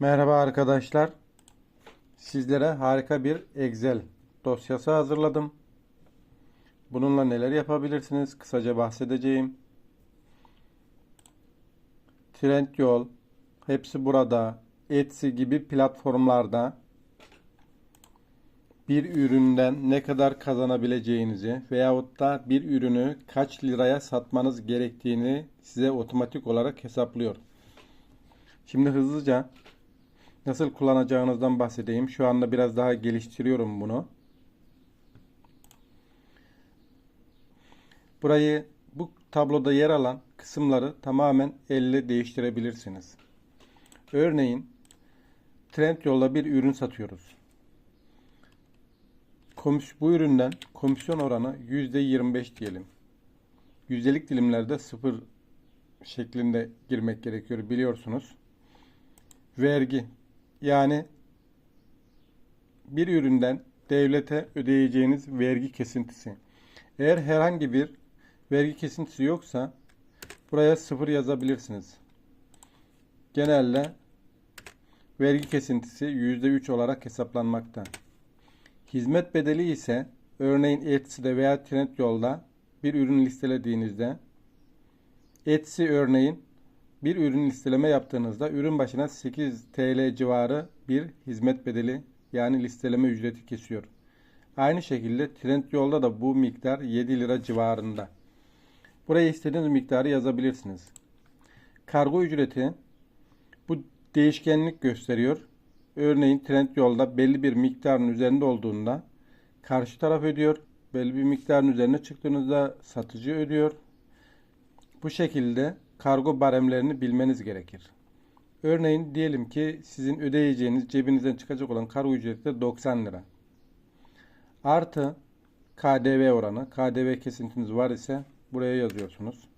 Merhaba arkadaşlar. Sizlere harika bir Excel dosyası hazırladım. Bununla neler yapabilirsiniz? Kısaca bahsedeceğim. Trendyol, hepsi burada, Etsy gibi platformlarda bir üründen ne kadar kazanabileceğinizi veyahut da bir ürünü kaç liraya satmanız gerektiğini size otomatik olarak hesaplıyor. Şimdi hızlıca nasıl kullanacağınızdan bahsedeyim. Şu anda biraz daha geliştiriyorum bunu. Burayı bu tabloda yer alan kısımları tamamen elle değiştirebilirsiniz. Örneğin Trendyol'da bir ürün satıyoruz. Komis bu üründen komisyon oranı %25 diyelim. Yüzdelik dilimlerde sıfır şeklinde girmek gerekiyor biliyorsunuz. Vergi yani bir üründen devlete ödeyeceğiniz vergi kesintisi. Eğer herhangi bir vergi kesintisi yoksa buraya sıfır yazabilirsiniz. Genelde vergi kesintisi %3 olarak hesaplanmakta. Hizmet bedeli ise örneğin Etsy'de veya Trendyol'da bir ürün listelediğinizde Etsy örneğin bir ürün listeleme yaptığınızda ürün başına 8 TL civarı bir hizmet bedeli yani listeleme ücreti kesiyor. Aynı şekilde Trendyol'da da bu miktar 7 lira civarında. Buraya istediğiniz miktarı yazabilirsiniz. Kargo ücreti bu değişkenlik gösteriyor. Örneğin Trendyol'da belli bir miktarın üzerinde olduğunda karşı taraf ödüyor. Belli bir miktarın üzerine çıktığınızda satıcı ödüyor. Bu şekilde kargo baremlerini bilmeniz gerekir. Örneğin diyelim ki sizin ödeyeceğiniz cebinizden çıkacak olan kargo ücreti de 90 lira. Artı KDV oranı. KDV kesintiniz var ise buraya yazıyorsunuz.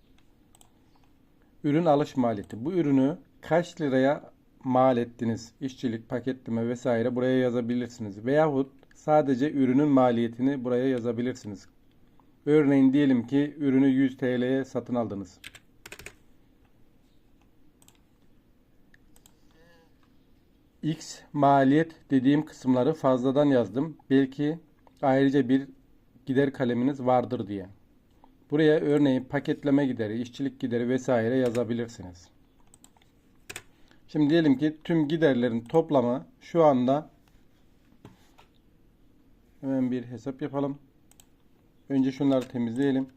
Ürün alış maliyeti. Bu ürünü kaç liraya mal ettiniz? İşçilik, paketleme vesaire buraya yazabilirsiniz. Veyahut sadece ürünün maliyetini buraya yazabilirsiniz. Örneğin diyelim ki ürünü 100 TL'ye satın aldınız. X maliyet dediğim kısımları fazladan yazdım. Belki ayrıca bir gider kaleminiz vardır diye. Buraya örneğin paketleme gideri, işçilik gideri vesaire yazabilirsiniz. Şimdi diyelim ki tüm giderlerin toplamı şu anda hemen bir hesap yapalım. Önce şunları temizleyelim.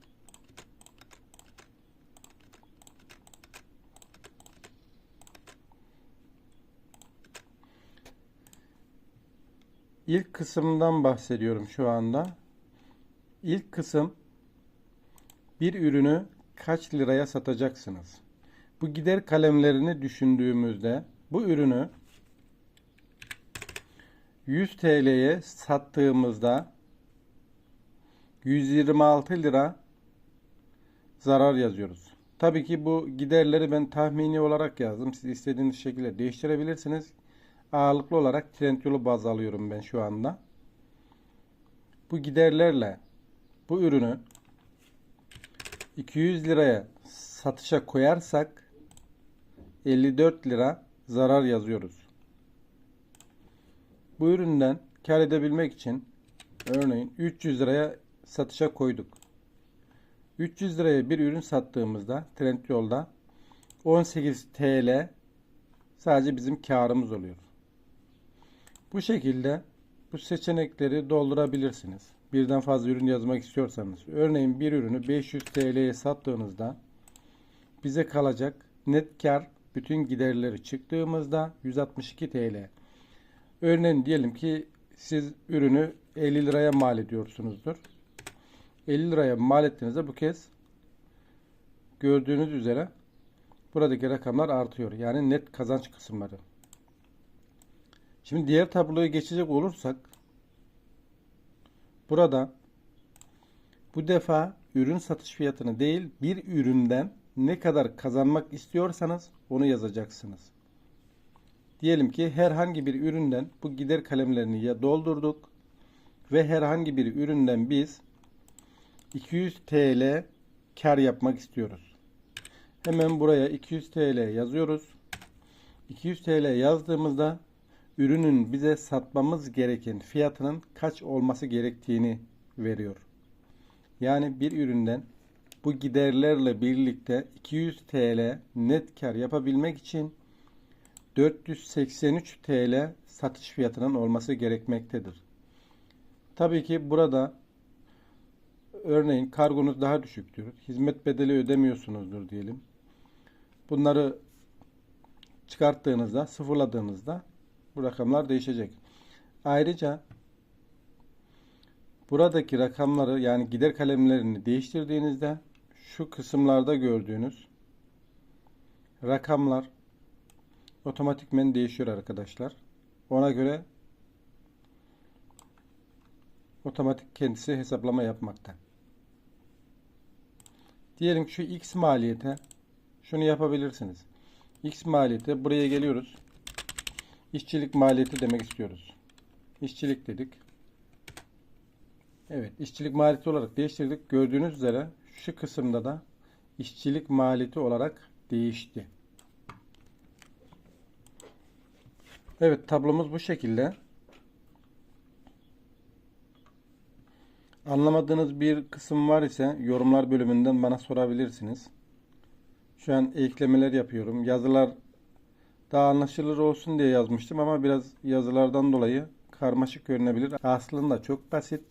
İlk kısımdan bahsediyorum şu anda. İlk kısım bir ürünü kaç liraya satacaksınız? Bu gider kalemlerini düşündüğümüzde bu ürünü 100 TL'ye sattığımızda 126 lira zarar yazıyoruz. Tabii ki bu giderleri ben tahmini olarak yazdım. Siz istediğiniz şekilde değiştirebilirsiniz. Ağırlıklı olarak Trendyol'u baz alıyorum ben şu anda. Bu giderlerle bu ürünü 200 liraya satışa koyarsak 54 lira zarar yazıyoruz. Bu üründen kar edebilmek için örneğin 300 liraya satışa koyduk. 300 liraya bir ürün sattığımızda Trendyol'da 18 TL sadece bizim karımız oluyor. Bu şekilde bu seçenekleri doldurabilirsiniz. Birden fazla ürün yazmak istiyorsanız. Örneğin bir ürünü 500 TL'ye sattığınızda bize kalacak net kar bütün giderleri çıktığımızda 162 TL. Örneğin diyelim ki siz ürünü 50 liraya mal ediyorsunuzdur. 50 liraya mal ettiğinizde bu kez gördüğünüz üzere buradaki rakamlar artıyor. Yani net kazanç kısımları. Şimdi diğer tabloya geçecek olursak burada bu defa ürün satış fiyatını değil bir üründen ne kadar kazanmak istiyorsanız onu yazacaksınız. Diyelim ki herhangi bir üründen bu gider kalemlerini ya doldurduk ve herhangi bir üründen biz 200 TL kar yapmak istiyoruz. Hemen buraya 200 TL yazıyoruz. 200 TL yazdığımızda ürünün bize satmamız gereken fiyatının kaç olması gerektiğini veriyor. Yani bir üründen bu giderlerle birlikte 200 TL net kar yapabilmek için 483 TL satış fiyatının olması gerekmektedir. Tabii ki burada örneğin kargonuz daha düşüktür. Hizmet bedeli ödemiyorsunuzdur diyelim. Bunları çıkarttığınızda, sıfırladığınızda bu rakamlar değişecek. Ayrıca buradaki rakamları yani gider kalemlerini değiştirdiğinizde şu kısımlarda gördüğünüz rakamlar otomatikmen değişiyor arkadaşlar. Ona göre otomatik kendisi hesaplama yapmakta. Diyelim ki şu X maliyete şunu yapabilirsiniz. X maliyeti buraya geliyoruz. İşçilik maliyeti demek istiyoruz. İşçilik dedik. Evet, işçilik maliyeti olarak değiştirdik. Gördüğünüz üzere şu kısımda da işçilik maliyeti olarak değişti. Evet, tablomuz bu şekilde. Anlamadığınız bir kısım var ise yorumlar bölümünden bana sorabilirsiniz. Şu an eklemeler yapıyorum. Yazılar daha anlaşılır olsun diye yazmıştım ama biraz yazılardan dolayı karmaşık görünebilir. Aslında çok basit.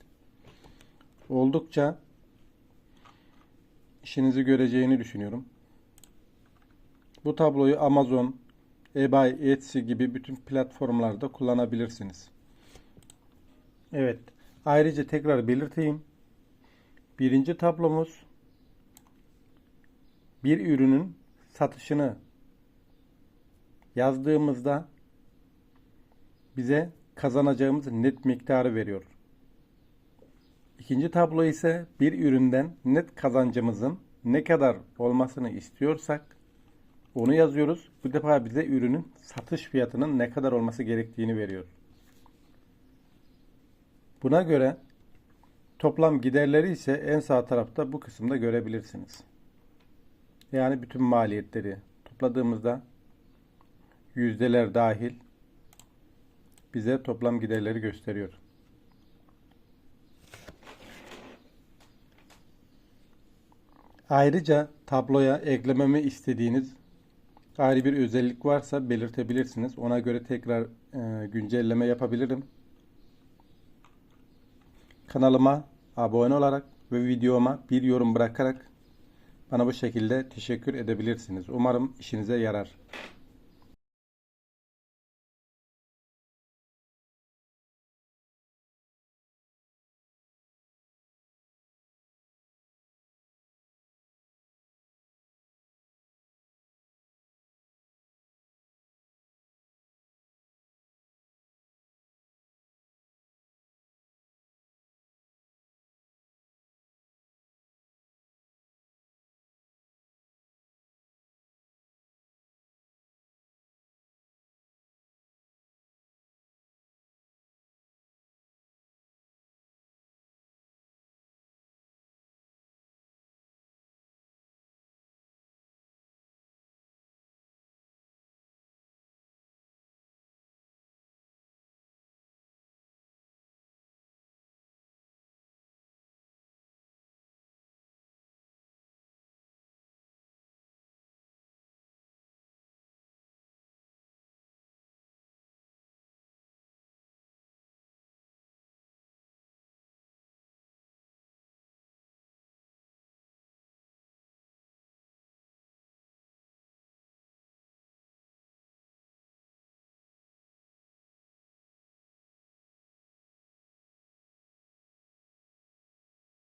Oldukça işinizi göreceğini düşünüyorum. Bu tabloyu Amazon, eBay, Etsy gibi bütün platformlarda kullanabilirsiniz. Evet. Ayrıca tekrar belirteyim. Birinci tablomuz bir ürünün satışını yazdığımızda bize kazanacağımız net miktarı veriyor. İkinci tablo ise bir üründen net kazancımızın ne kadar olmasını istiyorsak onu yazıyoruz. Bu defa bize ürünün satış fiyatının ne kadar olması gerektiğini veriyor. Buna göre toplam giderleri ise en sağ tarafta bu kısımda görebilirsiniz. Yani bütün maliyetleri topladığımızda yüzdeler dahil bize toplam giderleri gösteriyor. Ayrıca tabloya eklememi istediğiniz ayrı bir özellik varsa belirtebilirsiniz. Ona göre tekrar e, güncelleme yapabilirim. Kanalıma abone olarak ve videoma bir yorum bırakarak bana bu şekilde teşekkür edebilirsiniz. Umarım işinize yarar.